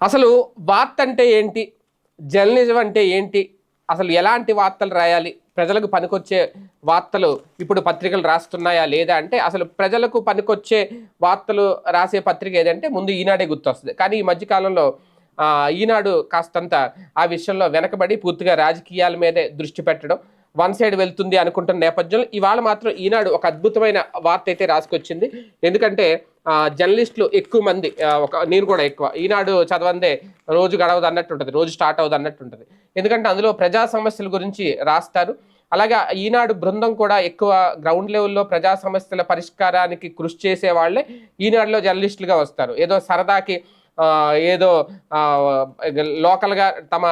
అసలు వార్త అంటే ఏంటి? జర్నలిజం అంటే ఏంటి? అసలు ఎలాంటి వార్తలు రాయాలి? ప్రజలకు పనికొచ్చే వార్తలు ఇప్పుడు పత్రికలు రాస్తున్నాయా లేదా అంటే అసలు ప్రజలకు పనికొచ్చే వార్తలు రాసే పత్రిక ఏదంటే ముందు ఈనాడే గుర్తొస్తుంది. కానీ ఈ మధ్యకాలంలో ఈనాడు కాస్తంత ఆ విషయంలో వెనకబడి పూర్తిగా రాజకీయాల మీదే దృష్టి పెట్టడం వన్ సైడ్ వెళ్తుంది అనుకుంటున్న నేపథ్యంలో ఇవాళ మాత్రం ఈనాడు ఒక అద్భుతమైన వార్త అయితే రాసుకొచ్చింది. ఎందుకంటే జర్నలిస్టులు ఎక్కువ మంది ఒక నేను కూడా ఎక్కువ ఈనాడు చదవందే రోజు గడవదు అన్నట్టు ఉంటుంది రోజు స్టార్ట్ అవ్వదు అన్నట్టు ఉంటుంది ఎందుకంటే అందులో ప్రజా సమస్యల గురించి రాస్తారు. అలాగే ఈనాడు బృందం కూడా ఎక్కువ గ్రౌండ్ లెవెల్లో ప్రజా సమస్యల పరిష్కారానికి కృషి చేసే వాళ్ళే ఈనాడులో జర్నలిస్టులుగా వస్తారు. ఏదో సరదాకి ఏదో లోకల్గా తమ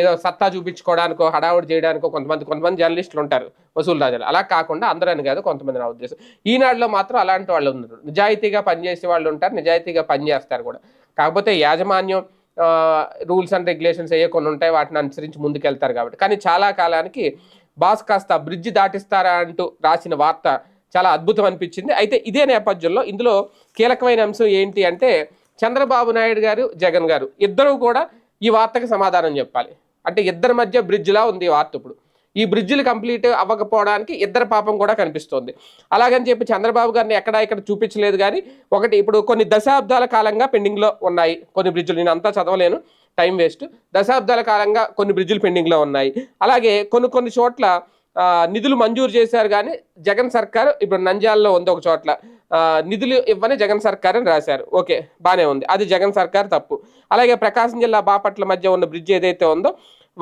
ఏదో సత్తా చూపించుకోవడానికో హడావుడి చేయడానికో కొంతమంది కొంతమంది జర్నలిస్టులు ఉంటారు వసూలు రాజాలు. అలా కాకుండా అందరూ అని కాదు కొంతమంది నా ఉద్దేశం. ఈనాడులో మాత్రం అలాంటి వాళ్ళు ఉన్నారు. నిజాయితీగా పనిచేసే వాళ్ళు ఉంటారు నిజాయితీగా పనిచేస్తారు కూడా. కాకపోతే యాజమాన్యం రూల్స్ అండ్ రెగ్యులేషన్స్ ఏ కొన్ని ఉంటాయి వాటిని అనుసరించి ముందుకెళ్తారు కాబట్టి. కానీ చాలా కాలానికి బాస్ కాస్త బ్రిడ్జ్ దాటిస్తారా అంటూ రాసిన వార్త చాలా అద్భుతం అనిపించింది. అయితే ఇదే నేపథ్యంలో ఇందులో కీలకమైన అంశం ఏంటి అంటే చంద్రబాబు నాయుడు గారు జగన్ గారు ఇద్దరు కూడా ఈ వార్తకు సమాధానం చెప్పాలి. అంటే ఇద్దరి మధ్య బ్రిడ్జ్లా ఉంది ఈ వార్త ఇప్పుడు. ఈ బ్రిడ్జిలు కంప్లీట్ అవ్వకపోవడానికి ఇద్దరు పాపం కూడా కనిపిస్తోంది. అలాగని చెప్పి చంద్రబాబు గారిని ఎక్కడ ఇక్కడ చూపించలేదు కానీ ఒకటి ఇప్పుడు కొన్ని దశాబ్దాల కాలంగా పెండింగ్లో ఉన్నాయి కొన్ని బ్రిడ్జిలు. నేను అంతా చదవలేను టైం వేస్ట్. దశాబ్దాల కాలంగా కొన్ని బ్రిడ్జిలు పెండింగ్లో ఉన్నాయి. అలాగే కొన్ని కొన్ని చోట్ల నిధులు మంజూరు చేశారు కానీ జగన్ సర్కార్ ఇప్పుడు నంద్యాలలో ఉంది ఒక చోట్ల. నిధులు ఇవ్వని జగన్ సర్కార్ అని రాశారు. ఓకే బాగానే ఉంది. అది జగన్ సర్కార్ తప్పు. అలాగే ప్రకాశం జిల్లా బాపట్ల మధ్య ఉన్న బ్రిడ్జ్ ఏదైతే ఉందో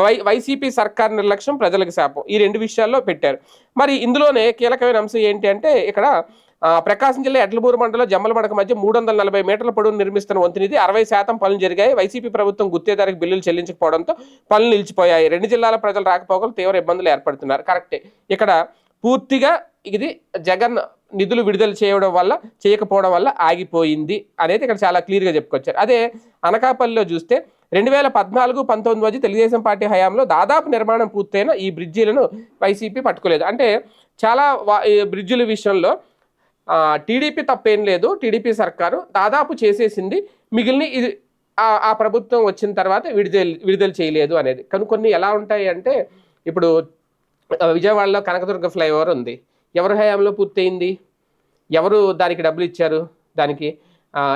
వై వైసీపీ సర్కార్ నిర్లక్ష్యం ప్రజలకు శాపం. ఈ రెండు విషయాల్లో పెట్టారు. మరి ఇందులోనే కీలకమైన అంశం ఏంటి అంటే ఇక్కడ ప్రకాశం జిల్లా ఎడ్లమూరు మండలం జమ్మలమడక మధ్య మూడు వందల నలభై మీటర్ల పొడవు నిర్మిస్తున్న వంతునిది అరవై శాతం పనులు జరిగాయి. వైసీపీ ప్రభుత్వం గుత్తేదారికి బిల్లులు చెల్లించకపోవడంతో పనులు నిలిచిపోయాయి. రెండు జిల్లాల ప్రజలు రాకపోకలు తీవ్ర ఇబ్బందులు ఏర్పడుతున్నారు. కరెక్టే. ఇక్కడ పూర్తిగా ఇది జగన్ నిధులు విడుదల చేయడం వల్ల చేయకపోవడం వల్ల ఆగిపోయింది అనేది ఇక్కడ చాలా క్లియర్గా చెప్పుకొచ్చారు. అదే అనకాపల్లిలో చూస్తే రెండు వేల పద్నాలుగు పంతొమ్మిది మధ్య తెలుగుదేశం పార్టీ హయాంలో దాదాపు నిర్మాణం పూర్తయిన ఈ బ్రిడ్జీలను వైసీపీ పట్టుకోలేదు. అంటే చాలా వా- బ్రిడ్జిల విషయంలో టీడీపీ తప్పేం లేదు. టీడీపీ సర్కారు దాదాపు చేసేసింది మిగిలిన ఇది ఆ- ప్రభుత్వం వచ్చిన తర్వాత విడుదల విడుదల చేయలేదు అనేది. కానీ కొన్ని ఎలా ఉంటాయి అంటే ఇప్పుడు విజయవాడలో కనకదుర్గ ఫ్లైఓవర్ ఉంది. ఎవరి హయాంలో పూర్తయింది? ఎవరు దానికి డబ్బులు ఇచ్చారు? దానికి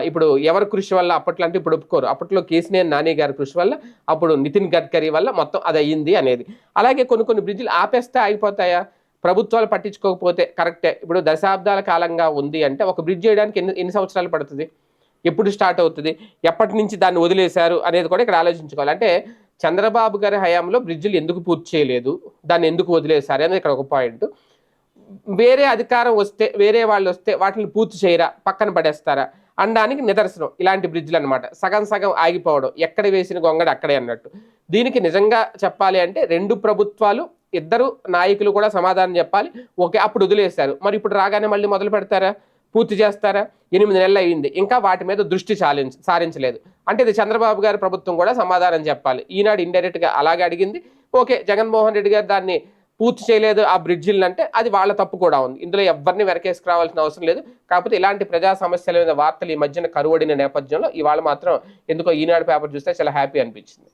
ఇప్పుడు ఎవరి కృషి వల్ల అప్పట్లో అంటే ఇప్పుడు ఒప్పుకోరు. అప్పట్లో కేసీఆర్ నాని గారి కృషి వల్ల అప్పుడు నితిన్ గడ్కరీ వల్ల మొత్తం అది అయ్యింది అనేది. అలాగే కొన్ని కొన్ని బ్రిడ్జిలు ఆపేస్తే ఆగిపోతాయా? ప్రభుత్వాలు పట్టించుకోకపోతే కరెక్టే. ఇప్పుడు దశాబ్దాల కాలంగా ఉంది అంటే ఒక బ్రిడ్జ్ చేయడానికి ఎన్ని ఎన్ని సంవత్సరాలు పడుతుంది? ఎప్పుడు స్టార్ట్ అవుతుంది? ఎప్పటి నుంచి దాన్ని వదిలేశారు అనేది కూడా ఇక్కడ ఆలోచించుకోవాలి. అంటే చంద్రబాబు గారి హయాంలో బ్రిడ్జిలు ఎందుకు పూర్తి చేయలేదు? దాన్ని ఎందుకు వదిలేశారు అనేది ఇక్కడ ఒక పాయింట్. వేరే అధికారం వస్తే వేరే వాళ్ళు వస్తే వాటిని పూర్తి చేయరా? పక్కన పడేస్తారా? అనడానికి నిదర్శనం. ఇలాంటి బ్రిడ్జ్లు అనమాట సగం సగం ఆగిపోవడం. ఎక్కడ వేసిన గొంగడ అక్కడే అన్నట్టు. దీనికి నిజంగా చెప్పాలి అంటే రెండు ప్రభుత్వాలు ఇద్దరు నాయకులు కూడా సమాధానం చెప్పాలి. ఓకే అప్పుడు వదిలేశారు. మరి ఇప్పుడు రాగానే మళ్ళీ మొదలు పెడతారా? పూర్తి చేస్తారా? ఎనిమిది నెలలు అయింది. ఇంకా వాటి మీద దృష్టి చాలించ సారించలేదు. అంటే ఇది చంద్రబాబు గారి ప్రభుత్వం కూడా సమాధానం చెప్పాలి. ఈనాడు ఇండైరెక్ట్గా అలాగే అడిగింది. ఓకే జగన్మోహన్ రెడ్డి గారు దాన్ని పూర్తి చేయలేదు ఆ బ్రిడ్జిలను అంటే అది వాళ్ళ తప్పు కూడా ఉంది. ఇందులో ఎవరిని వెనకేసుకురావాల్సిన అవసరం లేదు. కాకపోతే ఇలాంటి ప్రజా సమస్యల మీద వార్తలు ఈ మధ్యన కరువడిన నేపథ్యంలో ఇవాళ మాత్రం ఎందుకో ఈనాడు పేపర్ చూస్తే చాలా హ్యాపీ అనిపించింది.